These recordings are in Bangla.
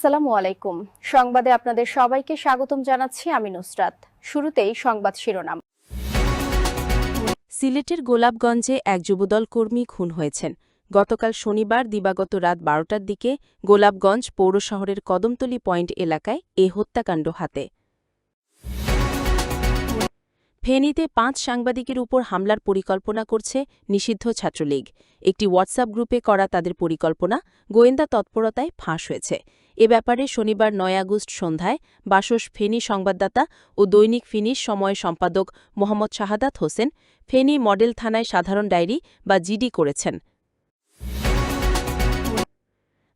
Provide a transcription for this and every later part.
আসসালামু আলাইকুম। সংবাদে আপনাদের সবাইকে স্বাগতম জানাচ্ছি আমি নুসরাত। শুরুতেই সংবাদ শিরোনাম। সিলেটের গোলাপগঞ্জে এক যুবদল কর্মী খুন হয়েছেন। গতকাল শনিবার দিবাগত রাত বারোটার দিকে গোলাপগঞ্জ পৌর শহরের কদমতলী পয়েন্ট এলাকায় এ হত্যাকাণ্ড হাতে। ফেনীতে পাঁচ সাংবাদিকের উপর হামলার পরিকল্পনা করছে নিষিদ্ধ ছাত্রলীগ। একটি হোয়াটসঅ্যাপ গ্রুপে করা তাদের পরিকল্পনা গোয়েন্দা তৎপরতায় ফাঁস হয়েছে। এ ব্যাপারে শনিবার নয় আগস্ট সন্ধ্যায় বাসস ফেনী সংবাদদাতা ও দৈনিক ফিনিশ সময় সম্পাদক মোহাম্মদ শাহাদাত হোসেন ফেনী মডেল থানায় সাধারণ ডায়েরি বা জিডি করেছেন।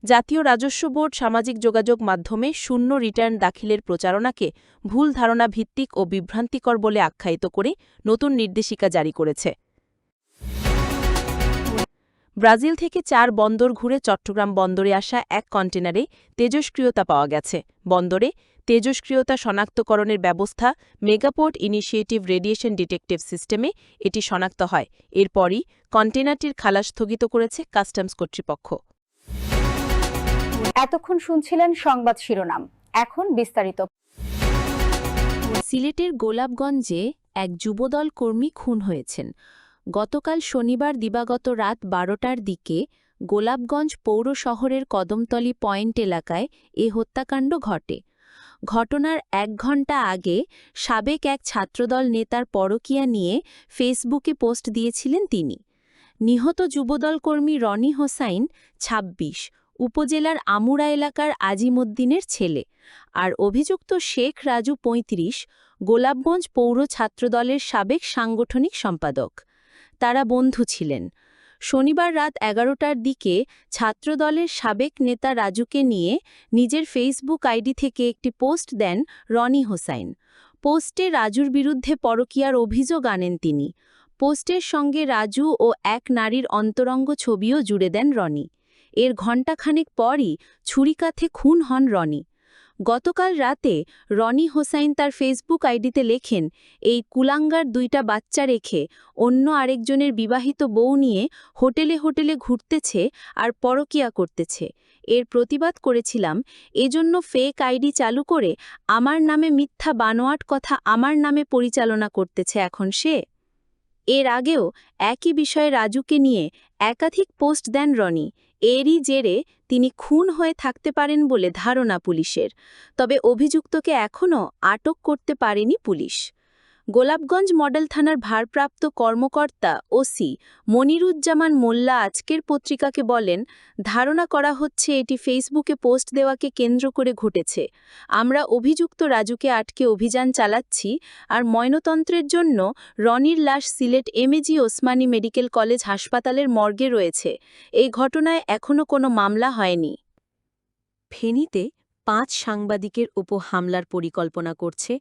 জাতীয় রাজস্ব বোর্ড সামাজিক যোগাযোগ মাধ্যমে শূন্য রিটার্ন দাখিলের প্রচারণাকে ভুল ধারণা ভিত্তিক ও বিভ্রান্তিকর বলে আখ্যায়িত করে নতুন নির্দেশিকা জারি করেছে। ব্রাজিল থেকে চার বন্দর ঘুরে চট্টগ্রাম বন্দরে আসা এক কন্টেনারে তেজস্ক্রিয়তা পাওয়া গেছে। বন্দরে তেজস্ক্রিয়তা শনাক্তকরণের ব্যবস্থা মেগাপোর্ট ইনিশিয়েটিভ রেডিয়েশন ডিটেকটিভ সিস্টেমে এটি শনাক্ত হয়। এরপরই কন্টেনারটির খালাস স্থগিত করেছে কাস্টমস কর্তৃপক্ষ। এতক্ষণ শুনছিলেন সংবাদ শিরোনাম। এখন বিস্তারিত। সিলেটের গোলাপগঞ্জে এক যুবদল কর্মী খুন হয়েছেন। গতকাল শনিবার দিবাগত রাত বারোটার দিকে গোলাপগঞ্জ পৌর শহরের কদমতলী পয়েন্ট এলাকায় এ হত্যাকাণ্ড ঘটে। ঘটনার এক ঘণ্টা আগে সাবেক এক ছাত্রদল নেতার পরকিয়া নিয়ে ফেসবুকে পোস্ট দিয়েছিলেন তিনি। নিহত যুবদল কর্মী রনি হোসাইন ২৬ উপজেলার আমুরা এলাকার আজিমুদ্দিনের ছেলে আর অভিযুক্ত শেখ রাজু ৩৫ গোলাপগঞ্জ পৌর ছাত্রদলের সাবেক সাংগঠনিক সম্পাদক। তারা বন্ধু ছিলেন। শনিবার রাত এগারোটার দিকে ছাত্রদলের সাবেক নেতা রাজুকে নিয়ে নিজের ফেসবুক আইডি থেকে একটি পোস্ট দেন রনি হোসাইন। পোস্টে রাজুর বিরুদ্ধে পরকীয়ার অভিযোগ আনেন তিনি। পোস্টের সঙ্গে রাজু ও এক নারীর অন্তরঙ্গ ছবিও জুড়ে দেন রনি। এর ঘণ্টাখানেক পরই ছুরিকাথে খুন হন রনি। গতকাল রাতে রনি হোসাইন তার ফেসবুক আইডিতে লেখেন, এই কুলাঙ্গার দুইটা বাচ্চা রেখে অন্য আরেকজনের বিবাহিত বউ নিয়ে হোটেলে হোটেলে ঘুরতেছে আর পরকিয়া করতেছে। এর প্রতিবাদ করেছিলাম, এজন্য ফেক আইডি চালু করে আমার নামে মিথ্যা বানোয়াট কথা আমার নামে পরিচালনা করতেছে এখন সে। এর আগেও একই বিষয়ে রাজুকে নিয়ে একাধিক পোস্ট দেন রনি। এরই জেরে তিনি খুন হয়ে থাকতে পারেন বলে ধারণা পুলিশের, তবে অভিযুক্তকে এখনও আটক করতে পারেনি পুলিশ। গোলাপগঞ্জ মডেল থানার ভারপ্রাপ্ত কর্মকর্তা ওসি মনিরুজ্জামান মোল্লা আজকের পত্রিকাকে বলেন, ধারণা করা হচ্ছে এটি ফেসবুকে পোস্ট দেওয়াকে কেন্দ্র করে ঘটেছে। আমরা অভিযুক্ত রাজুকে আটকে অভিযান চালাচ্ছি আর ময়নতন্ত্রের জন্য রনির লাশ Sylhet MAG Osmani medical college হাসপাতালের মর্গে রয়েছে। এই ঘটনায় এখনও কোনো মামলা হয়নি। ফেনীতে পাঁচ সাংবাদিকের ওপর হামলার পরিকল্পনা করছে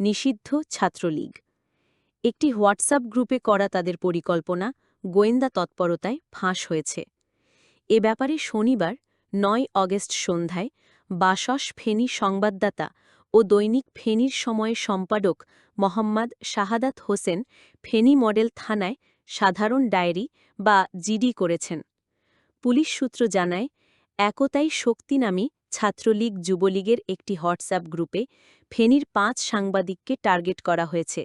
নিষিদ্ধ ছাত্রলীগ। একটি হোয়াটসঅ্যাপ গ্রুপে করা তাদের পরিকল্পনা গোয়েন্দা তৎপরতায় ফাঁস হয়েছে। এ ব্যাপারে শনিবার, নয় অগস্ট সন্ধ্যায় বাসস ফেনী সংবাদদাতা ও দৈনিক ফেনীর সময়ের সম্পাদক মোহাম্মদ শাহাদাত হোসেন ফেনী মডেল থানায় সাধারণ ডায়েরি বা জিডি করেছেন। পুলিশ সূত্র জানায়, একতাই শক্তি নামী ছাত্রলীগ যুবলীগের একটি হোয়াটসঅ্যাপ গ্রুপে ফেনীর পাঁচ সাংবাদিককে টার্গেট করা হয়েছে।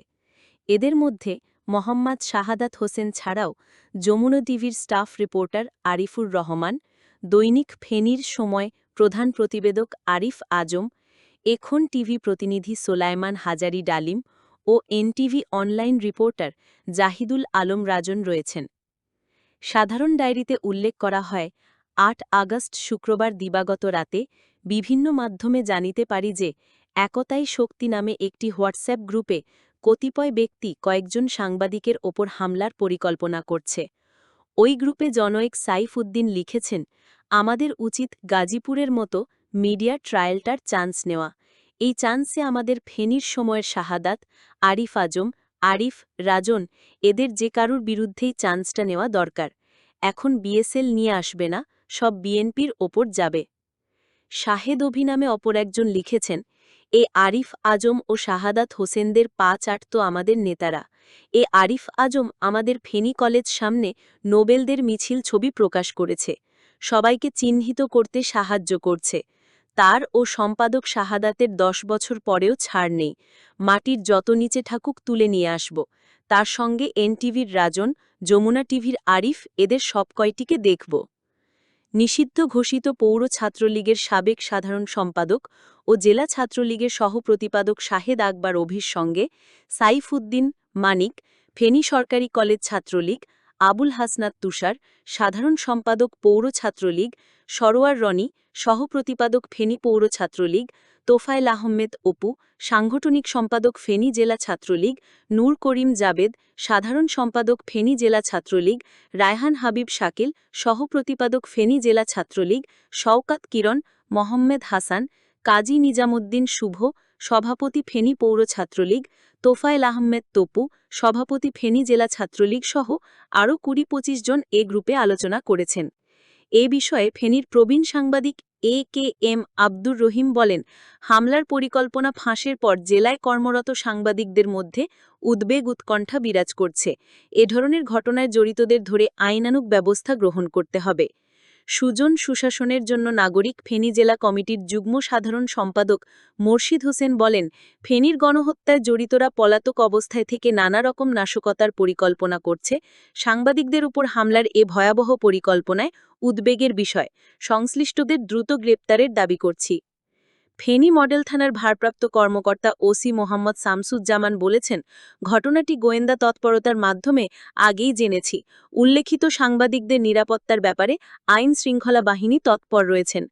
এদের মধ্যে মোহাম্মদ শাহাদাত হোসেন ছাড়াও যমুনা টিভির স্টাফ রিপোর্টার আরিফুর রহমান, দৈনিক ফেনীর সময় প্রধান প্রতিবেদক আরিফ আজম, এখন টিভি প্রতিনিধি সোলাইমান হাজারি ডালিম ও NTV online reporter Jahidul Alam Rajan রয়েছেন। সাধারণ ডায়েরিতে উল্লেখ করা হয় আট আগস্ট শুক্রবার দিবাগত রাতে বিভিন্ন মাধ্যমে জানিতে পারি যে, একতাই শক্তি নামে একটি হোয়াটসঅ্যাপ গ্রুপে কতিপয় ব্যক্তি কয়েকজন সাংবাদিকের ওপর হামলার পরিকল্পনা করছে। ওই গ্রুপে জনয়েক সাইফ উদ্দিন লিখেছেন, আমাদের উচিত গাজীপুরের মতো মিডিয়া ট্রায়ালটার চান্স নেওয়া। এই চান্সে আমাদের ফেনীর সময়ের শাহাদাত, আরিফ আজম, আরিফ, রাজন এদের যে কারুর বিরুদ্ধেই চান্সটা নেওয়া দরকার। এখন বিএসএল নিয়ে আসবে না সব বিএনপির ওপর যাবে। শাহেদ অভিনামে অপর একজন লিখেছেন, এ আরিফ আজম ও শাহাদাত হোসেনদের পা চাটত আমাদের নেতারা। এ আরিফ আজম আমাদের ফেনী কলেজ সামনে নোবেলদের মিছিল ছবি প্রকাশ করেছে। সবাইকে চিহ্নিত করতে সাহায্য করছে। তার ও সম্পাদক শাহাদাতের দশ বছর পরেও ছাড় নেই। মাটির যত নিচে ঠাকুক তুলে নিয়ে আসব। তার সঙ্গে এনটিভির রাজন, যমুনা টিভির আরিফ, এদের সব কয়টিকে দেখব। নিষিদ্ধ ঘোষিত পৌর ছাত্রলীগের সাবেক সাধারণ সম্পাদক ও জেলা ছাত্রলীগের সহপ্রতিপাদক শাহেদ আকবর অভির সঙ্গে সাইফুদ্দিন মানিক, ফেনী সরকারি কলেজ ছাত্রলীগ, আবুল হাসনাত তুষার, সাধারণ সম্পাদক পৌর ছাত্রলীগ, সরোয়ার রনি সহপ্রতিপাদক ফেনী পৌর ছাত্রলীগ, তোফায়েল আহমেদ অপু, সাংগঠনিক সম্পাদক ফেনী জেলা ছাত্রলীগ, নূর করিম জাবেদ, সাধারণ সম্পাদক ফেনী জেলা ছাত্রলীগ, রায়হান হাবিব শাকিল, সহপ্রতিপাদক ফেনী জেলা ছাত্রলীগ, শওকাত কিরণ, মোহাম্মেদ হাসান, কাজী নিজামুদ্দিন শুভ, সভাপতি ফেনী পৌর ছাত্রলীগ, তোফায়েল আহমেদ তপু, সভাপতি ফেনী জেলা ছাত্রলীগ সহ আরও কুড়ি পঁচিশ জন এ গ্রুপে আলোচনা করেছেন। এ বিষয়ে ফেনীর প্রবীণ সাংবাদিক এ কে এম আব্দুর রহিম বলেন, হামলার পরিকল্পনা ফাঁসের পর জেলায় কর্মরত সাংবাদিকদের মধ্যে উদ্বেগ উৎকণ্ঠা বিরাজ করছে। এ ধরনের ঘটনায় জড়িতদের ধরে আইনানুক ব্যবস্থা গ্রহণ করতে হবে। সুজন সুশাসনের জন্য নাগরিক ফেনী জেলা কমিটির যুগ্ম সাধারণ সম্পাদক মোর্শিদ হোসেন বলেন, ফেনীর গণহত্যায় জড়িতরা পলাতক অবস্থায় থেকে নানা রকম নাশকতার পরিকল্পনা করছে। সাংবাদিকদের উপর হামলার এ ভয়াবহ পরিকল্পনায় উদ্বেগের বিষয়। সংশ্লিষ্টদের দ্রুত গ্রেপ্তারের দাবি করছি। ফেনী মডেল থানার ভারপ্রাপ্ত কর্মকর্তা ওসি মোহাম্মদ শামসুজ্জামান বলেছেন, ঘটনাটি গোয়েন্দা তৎপরতার মাধ্যমে আগেই জেনেছি। উল্লেখিত সাংবাদিকদের নিরাপত্তার ব্যাপারে আইন শৃঙ্খলা বাহিনী তৎপর রয়েছেন।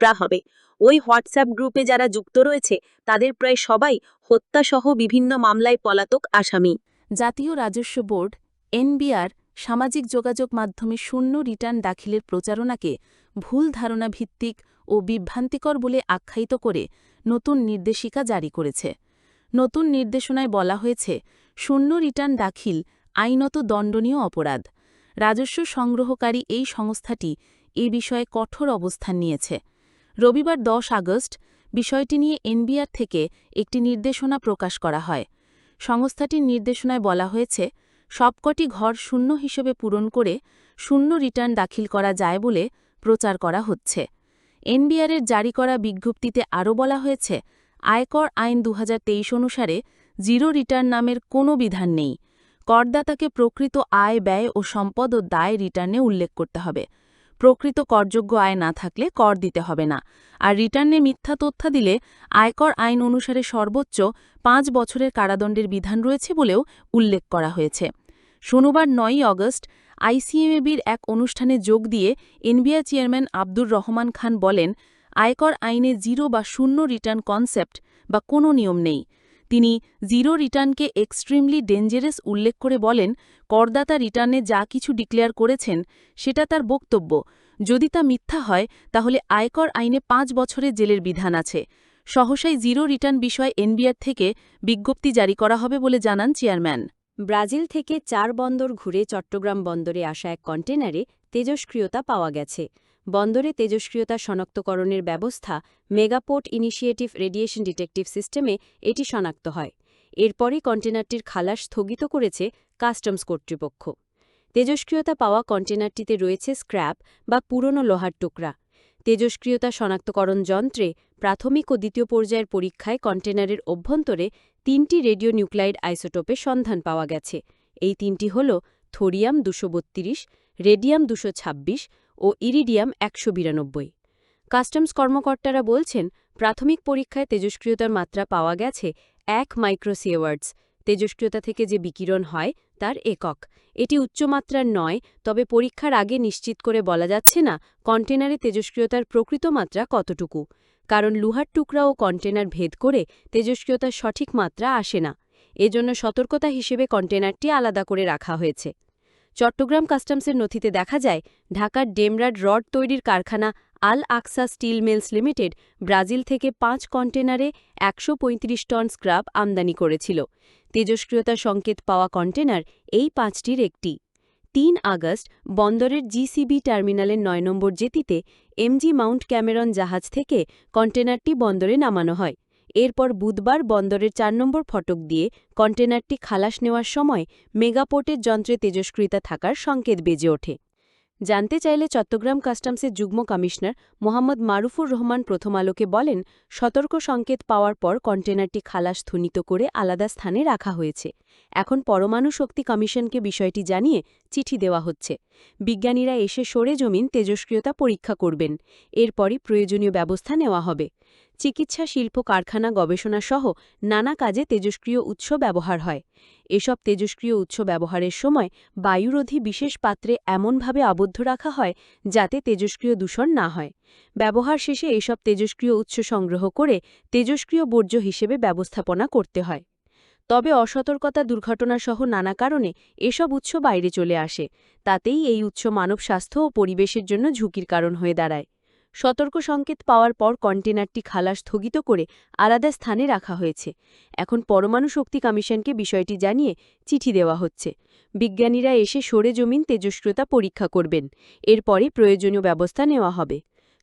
প্রা হবে। ওই হোয়াটসঅ্যাপ গ্রুপে যারা যুক্ত রয়েছে, তাদের প্রায় সবাই হত্যাসহ বিভিন্ন মামলায় পলাতক আসামি। জাতীয় রাজস্ব বোর্ড, এনবিআর, সামাজিক যোগাযোগ মাধ্যমে শূন্য রিটার্ন দাখিলের প্রচারণাকে ভুল ধারণা ভিত্তিক ও বিভ্রান্তিকর বলে আখ্যায়িত করে নতুন নির্দেশিকা জারি করেছে। নতুন নির্দেশনায় বলা হয়েছে, শূন্য রিটার্ন দাখিল আইনত দণ্ডনীয় অপরাধ। রাজস্ব সংগ্রহকারী এই সংস্থাটি এ বিষয়ে কঠোর অবস্থান নিয়েছে। রবিবার দশ আগস্ট বিষয়টি নিয়ে এনবিআর থেকে একটি নির্দেশনা প্রকাশ করা হয়। সংস্থাটির নির্দেশনায় বলা হয়েছে, সবকটি ঘর শূন্য হিসেবে পূরণ করে শূন্য রিটার্ন দাখিল করা যায় বলে প্রচার করা হচ্ছে। এনবিআরের জারি করা বিজ্ঞপ্তিতে আরও বলা হয়েছে, আয়কর আইন দু হাজার তেইশ অনুসারে জিরো রিটার্ন নামের কোনো বিধান নেই। করদাতাকে প্রকৃত আয়, ব্যয় ও সম্পদ ও দায় রিটার্নে উল্লেখ করতে হবে। প্রকৃত করযোগ্য আয় না থাকলে কর দিতে হবে না। আর রিটার্নে মিথ্যা তথ্য দিলে আয়কর আইন অনুসারে সর্বোচ্চ পাঁচ বছরের কারাদণ্ডের বিধান রয়েছে বলেও উল্লেখ করা হয়েছে। শনিবার নয়ই অগস্ট আইসিএমএবির এক অনুষ্ঠানে যোগ দিয়ে এনবিআর চেয়ারম্যান আব্দুর রহমান খান বলেন, আয়কর আইনে জিরো বা শূন্য রিটার্ন কনসেপ্ট বা কোনো নিয়ম নেই। তিনি জিরো রিটার্নকে এক্সট্রিমলি ডেঞ্জারাস উল্লেখ করে বলেন, করদাতা রিটার্নে যা কিছু ডিক্লেয়ার করেছেন, সেটা তার বক্তব্য। যদি তা মিথ্যা হয়, তাহলে আয়কর আইনে পাঁচ বছরের জেলের বিধান আছে। সহসাই জিরো রিটার্ন বিষয়ে এনবিআর থেকে বিজ্ঞপ্তি জারি করা হবে বলে জানান চেয়ারম্যান। ব্রাজিল থেকে চার বন্দর ঘুরে চট্টগ্রাম বন্দরে আসা এক কন্টেনারে তেজস্ক্রিয়তা পাওয়া গেছে। বন্দরে তেজস্ক্রিয়তা শনাক্তকরণের ব্যবস্থা মেগাপোর্ট ইনিশিয়েটিভ রেডিয়েশন ডিটেকটিভ সিস্টেমে এটি শনাক্ত হয়। এরপরই কন্টেনারটির খালাস স্থগিত করেছে কাস্টমস কর্তৃপক্ষ। তেজস্ক্রিয়তা পাওয়া কন্টেনারটিতে রয়েছে স্ক্র্যাপ বা পুরনো লোহার টুকরা। তেজস্ক্রিয়তা শনাক্তকরণ যন্ত্রে প্রাথমিক ও দ্বিতীয় পর্যায়ের পরীক্ষায় কন্টেনারের অভ্যন্তরে তিনটি রেডিও নিউক্লাইড আইসোটোপের সন্ধান পাওয়া গেছে। এই তিনটি হল থোরিয়াম দুশো রেডিয়াম দুশো ও ইরিডিয়াম একশো বিরানব্বই। কাস্টমস কর্মকর্তারা বলছেন, প্রাথমিক পরীক্ষায় তেজস্ক্রিয়তার মাত্রা পাওয়া গেছে এক মাইক্রোসিওয়ার্ডস তেজস্ক্রিয়তা থেকে যে বিকিরণ হয়, তার একক। এটি উচ্চমাত্রার নয়, তবে পরীক্ষার আগে নিশ্চিত করে বলা যাচ্ছে না, কন্টেনারে তেজস্ক্রিয়তার প্রকৃত মাত্রা কতটুকু। কারণ লুহার টুকরা ও কন্টেনার ভেদ করে তেজস্ক্রিয়তার সঠিক মাত্রা আসে না। এজন্য সতর্কতা হিসেবে কন্টেনারটি আলাদা করে রাখা হয়েছে। চট্টগ্রাম কাস্টমসের নথিতে দেখা যায়, ঢাকার ডেমরাড রড তৈরির কারখানা Al Aqsa steel mills limited Brazil থেকে পাঁচ কন্টেনারে একশো পঁয়ত্রিশ টন স্ক্রাব আমদানি করেছিল। তেজস্ক্রিয়তা সংকেত পাওয়া কন্টেনার এই পাঁচটির একটি। তিন আগস্ট, বন্দরের জিসিবি টার্মিনালের নয় নম্বর জেতিতে এমজি মাউন্ট ক্যামেরন জাহাজ থেকে কন্টেনারটি বন্দরে নামানো হয়। এরপর বুধবার বন্দরের চার নম্বর ফটক দিয়ে কন্টেনারটি খালাস নেওয়ার সময় মেগাপোর্টের যন্ত্রে তেজস্ক্রিয়তা থাকার সংকেত বেজে ওঠে। জানতে চাইলে চট্টগ্রাম কাস্টমসের যুগ্ম কমিশনার মোহাম্মদ মারুফুর রহমান প্রথম আলোকে বলেন, সতর্ক সংকেত পাওয়ার পর কন্টেনারটি খালাস ধ্বনিত করে আলাদা স্থানে রাখা হয়েছে। এখন পরমাণু শক্তি কমিশনকে বিষয়টি জানিয়ে চিঠি দেওয়া হচ্ছে। বিজ্ঞানীরা এসে সরে জমিন তেজস্ক্রিয়তা পরীক্ষা করবেন। এরপরই প্রয়োজনীয় ব্যবস্থা নেওয়া হবে। চিকিৎসা শিল্প কারখানা গবেষণা সহ নানা কাজে তেজস্ক্রিয় উৎস ব্যবহার হয়। এসব তেজস্ক্রিয় উৎস ব্যবহারের সময় বায়ুরোধী বিশেষ পাত্রে এমনভাবে আবদ্ধ রাখা হয় যাতে তেজস্ক্রিয় দূষণ না হয়। ব্যবহার শেষে এসব তেজস্ক্রিয় উৎস সংগ্রহ করে তেজস্ক্রিয় বর্জ্য হিসেবে ব্যবস্থাপনা করতে হয়। তবে অসতর্কতা দুর্ঘটনাসহ নানা কারণে এসব উৎস বাইরে চলে আসে। তাতেই এই উৎস মানব স্বাস্থ্য ও পরিবেশের জন্য ঝুঁকির কারণ হয়ে দাঁড়ায়। সতর্ক সংকেত পাওয়ার পর কন্টেনারটি খালাস স্থগিত করে আলাদা স্থানে রাখা হয়েছে। এখন পরমাণু শক্তি কমিশনকে বিষয়টি জানিয়ে চিঠি দেওয়া হচ্ছে। বিজ্ঞানীরা এসে সরে জমিন তেজস্ক্রতা পরীক্ষা করবেন। এরপরে প্রয়োজনীয় ব্যবস্থা নেওয়া হবে।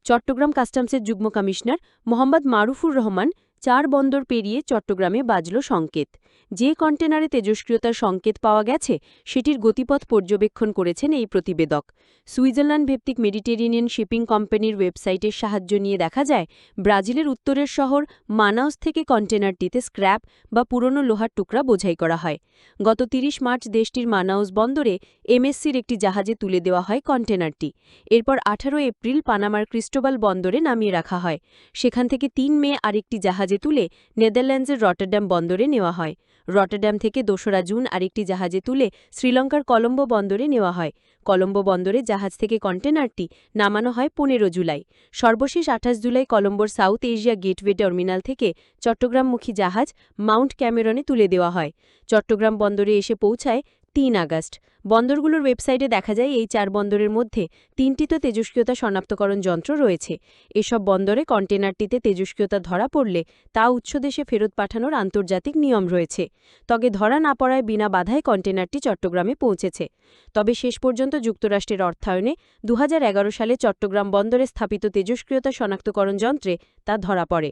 চট্টগ্রাম কাস্টমসের যুগ্ম কমিশনার মোহাম্মদ মারুফুর রহমান চার বন্দর পেরিয়ে চট্টগ্রামে বাজল সংকেত। যে কন্টেনারে তেজস্ক্রিয়তার সংকেত পাওয়া গেছে, সেটির গতিপথ পর্যবেক্ষণ করেছেন এই প্রতিবেদক। সুইজারল্যান্ড ভিত্তিক মেডিটেরিয়ানিয়ান শিপিং কোম্পানির ওয়েবসাইটের সাহায্য নিয়ে দেখা যায়, ব্রাজিলের উত্তরের শহর মানাউস থেকে কন্টেনারটিতে স্ক্র্যাপ বা পুরনো লোহার টুকরা বোঝাই করা হয়। গত ৩০ মার্চ দেশটির মানাউস বন্দরে এমএসসির একটি জাহাজে তুলে দেওয়া হয় কন্টেনারটি। এরপর ১৮ এপ্রিল পানামার ক্রিস্টোবাল বন্দরে নামিয়ে রাখা হয়। সেখান থেকে তিন মে আরেকটি জাহাজে তুলে নেদারল্যান্ডসের রটারড্যাম বন্দরে নেওয়া হয়। রটারড্যাম থেকে দোসরা জুন আরেকটি জাহাজে তুলে শ্রীলঙ্কার কলম্বো বন্দরে নেওয়া হয়। কলম্বো বন্দরে জাহাজ থেকে কন্টেনারটি নামানো হয় পনেরো জুলাই। সর্বশেষ আঠাশ জুলাই কলম্বোর সাউথ এশিয়া গেটওয়ে টার্মিনাল থেকে চট্টগ্রামমুখী জাহাজ মাউন্ট ক্যামেরনে তুলে দেওয়া হয়। চট্টগ্রাম বন্দরে এসে পৌঁছায় তিন আগস্ট। বন্দরগুলোর ওয়েবসাইটে দেখা যায় এই চার বন্দরের মধ্যে তিনটিতে তেজস্ক্রিয়তা শনাক্তকরণ যন্ত্র রয়েছে। এসব বন্দরে কন্টেনারটিতে তেজস্ক্রিয়তা ধরা পড়লে তা উৎস দেশে ফেরত পাঠানোর আন্তর্জাতিক নিয়ম রয়েছে। তবে ধরা না পড়ায় বিনা বাধায় কন্টেনারটি চট্টগ্রামে পৌঁছেছে। তবে শেষ পর্যন্ত যুক্তরাষ্ট্রের অর্থায়নে দু হাজার এগারো সালে চট্টগ্রাম বন্দরে স্থাপিত তেজস্ক্রিয়তা শনাক্তকরণ যন্ত্রে তা ধরা পড়ে।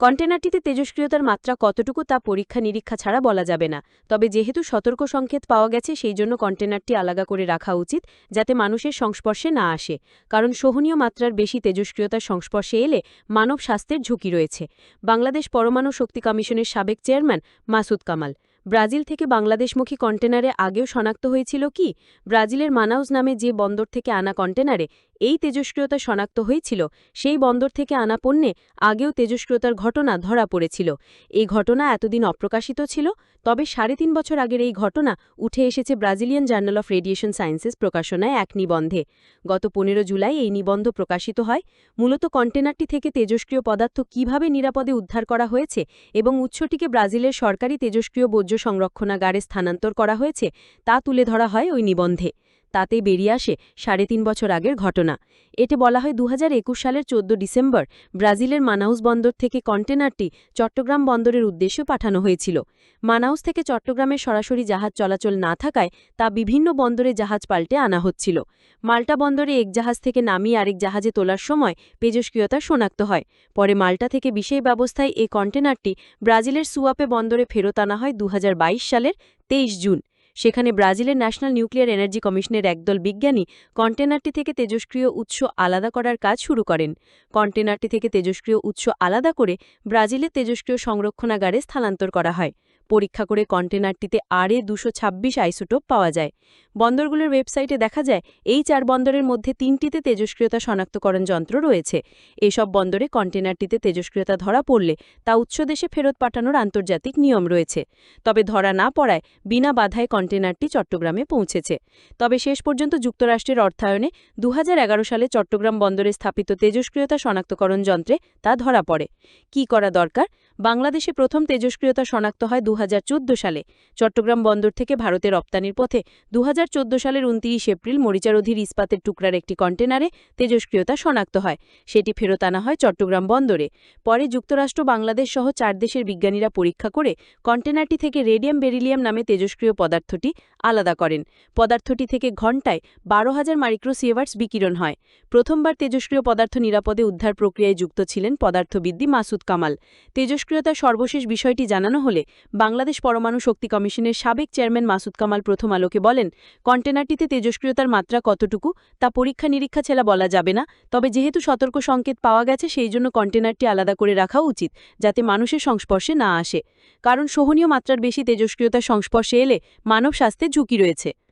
কন্টেনারটিতে তেজস্ক্রিয়তার মাত্রা কতটুকু তা পরীক্ষা নিরীক্ষা ছাড়া বলা যাবে না। তবে যেহেতু সতর্ক সংকেত পাওয়া গেছে, সেই জন্য কন্টেনারটি আলাদা করে রাখা উচিত, যাতে মানুষের সংস্পর্শে না আসে। কারণ সহনীয় মাত্রার বেশি তেজস্ক্রিয়তার সংস্পর্শে এলে মানব স্বাস্থ্যের ঝুঁকি রয়েছে। বাংলাদেশ পরমাণু শক্তি কমিশনের সাবেক চেয়ারম্যান মাসুদ কামাল ব্রাজিল থেকে বাংলাদেশমুখী কন্টেনারে আগেও শনাক্ত হয়েছিল কি? ব্রাজিলের মানাউস নামে যে বন্দর থেকে আনা কন্টেনারে এই তেজস্ক্রিয়তা শনাক্ত হয়েছিল, সেই বন্দর থেকে আনা পণ্যে আগেও তেজস্ক্রিয়তার ঘটনা ধরা পড়েছিল। এই ঘটনা এতদিন অপ্রকাশিত ছিল, তবে সাড়ে তিন বছর আগের এই ঘটনা উঠে এসেছে Brazilian Journal of Radiation Sciences প্রকাশনায় এক নিবন্ধে। গত পনেরো জুলাই এই নিবন্ধ প্রকাশিত হয়। মূলত কন্টেনারটি থেকে তেজস্ক্রিয় পদার্থ কীভাবে নিরাপদে উদ্ধার করা হয়েছে এবং উৎসটিকে ব্রাজিলের সরকারি তেজস্ক্রিয় বর্জ্য সংরক্ষণাগারে স্থানান্তর করা হয়েছে তা তুলে ধরা হয় ওই নিবন্ধে। তাতে বেরিয়ে আসে সাড়ে তিন বছর আগের ঘটনা। এতে বলা হয় দু হাজার একুশ সালের ১৪ ডিসেম্বর ব্রাজিলের মানাউস বন্দর থেকে কন্টেনারটি চট্টগ্রাম বন্দরের উদ্দেশ্যে পাঠানো হয়েছিল। মানাউস থেকে চট্টগ্রামের সরাসরি জাহাজ চলাচল না থাকায় তা বিভিন্ন বন্দরে জাহাজ পাল্টে আনা হচ্ছিল। মাল্টা বন্দরে এক জাহাজ থেকে নামিয়ে আরেক জাহাজে তোলার সময় তেজস্ক্রিয়তা শনাক্ত হয়। পরে মাল্টা থেকে বিশেষ ব্যবস্থায় এই কন্টেনারটি ব্রাজিলের সুয়াপে বন্দরে ফেরত আনা হয় দু হাজার বাইশ সালের তেইশ জুন। সেখানে ব্রাজিলের ন্যাশনাল নিউক্লিয়ার এনার্জি কমিশনের একদল বিজ্ঞানী কন্টেনারটি থেকে তেজস্ক্রিয় উৎস আলাদা করার কাজ শুরু করেন। কন্টেনারটি থেকে তেজস্ক্রিয় উৎস আলাদা করে ব্রাজিলের তেজস্ক্রিয় সংরক্ষণাগারে স্থানান্তর করা হয়। পরীক্ষা করে কন্টেনারটিতে আরে দুশো ছাব্বিশ আইসোটোপ পাওয়া যায়। বন্দরগুলোর ওয়েবসাইটে দেখা যায়, এই চার বন্দরের মধ্যে তিনটিতে তেজস্ক্রিয়তা শনাক্তকরণ যন্ত্র রয়েছে। এসব বন্দরে কন্টেনারটিতে তেজস্ক্রিয়তা ধরা পড়লে তা উৎস দেশে ফেরত পাঠানোর আন্তর্জাতিক নিয়ম রয়েছে। তবে ধরা না পড়ায় বিনা বাধায় কন্টেনারটি চট্টগ্রামে পৌঁছেছে। তবে শেষ পর্যন্ত যুক্তরাষ্ট্রের অর্থায়নে দু হাজার এগারো সালে চট্টগ্রাম বন্দরে স্থাপিত তেজস্ক্রিয়তা শনাক্তকরণ যন্ত্রে তা ধরা পড়ে। কি করা দরকার? বাংলাদেশে প্রথম তেজস্ক্রিয়তা শনাক্ত হয় দু হাজার চৌদ্দ সালে। চট্টগ্রাম বন্দর থেকে ভারতে রপ্তানির পথে দু হাজার চোদ্দ সালের উনত্রিশ এপ্রিল মরিচারধীর ইস্পাতের টুকরার একটি কন্টেনারে তেজস্ক্রিয়তা শনাক্ত হয়। সেটি ফেরত আনা হয় চট্টগ্রাম বন্দরে। পরে যুক্তরাষ্ট্র, বাংলাদেশ সহ চার দেশের বিজ্ঞানীরা পরীক্ষা করে কন্টেনারটি থেকে রেডিয়াম বেরিলিয়াম নামে তেজস্ক্রিয় পদার্থটি আলাদা করেন। পদার্থটি থেকে ঘণ্টায় বারো হাজার মাইক্রোসিয়েভার্টস বিকিরণ হয়। প্রথমবার তেজস্ক্রিয় পদার্থ নিরাপদে উদ্ধার প্রক্রিয়ায় যুক্ত ছিলেন পদার্থবিদ্যি মাসুদ কামাল। তেজস্ক্রিয়তার সর্বশেষ বিষয়টি জানানো হলে বাংলাদেশ পরমাণু শক্তি কমিশনের সাবেক চেয়ারম্যান মাসুদ কামাল প্রথম আলোকে বলেন, কন্টেনারটিতে তেজস্ক্রিয়তার মাত্রা কতটুকু তা পরীক্ষা নিরীক্ষা ছেলা বলা যাবে না। তবে যেহেতু সতর্ক সংকেত পাওয়া গেছে, সেই জন্য কন্টেনারটি আলাদা করে রাখা উচিত, যাতে মানুষের সংস্পর্শে না আসে। কারণ সহনীয় মাত্রার বেশি তেজস্ক্রিয়তার সংস্পর্শে এলে মানব স্বাস্থ্যের ঝুঁকি রয়েছে।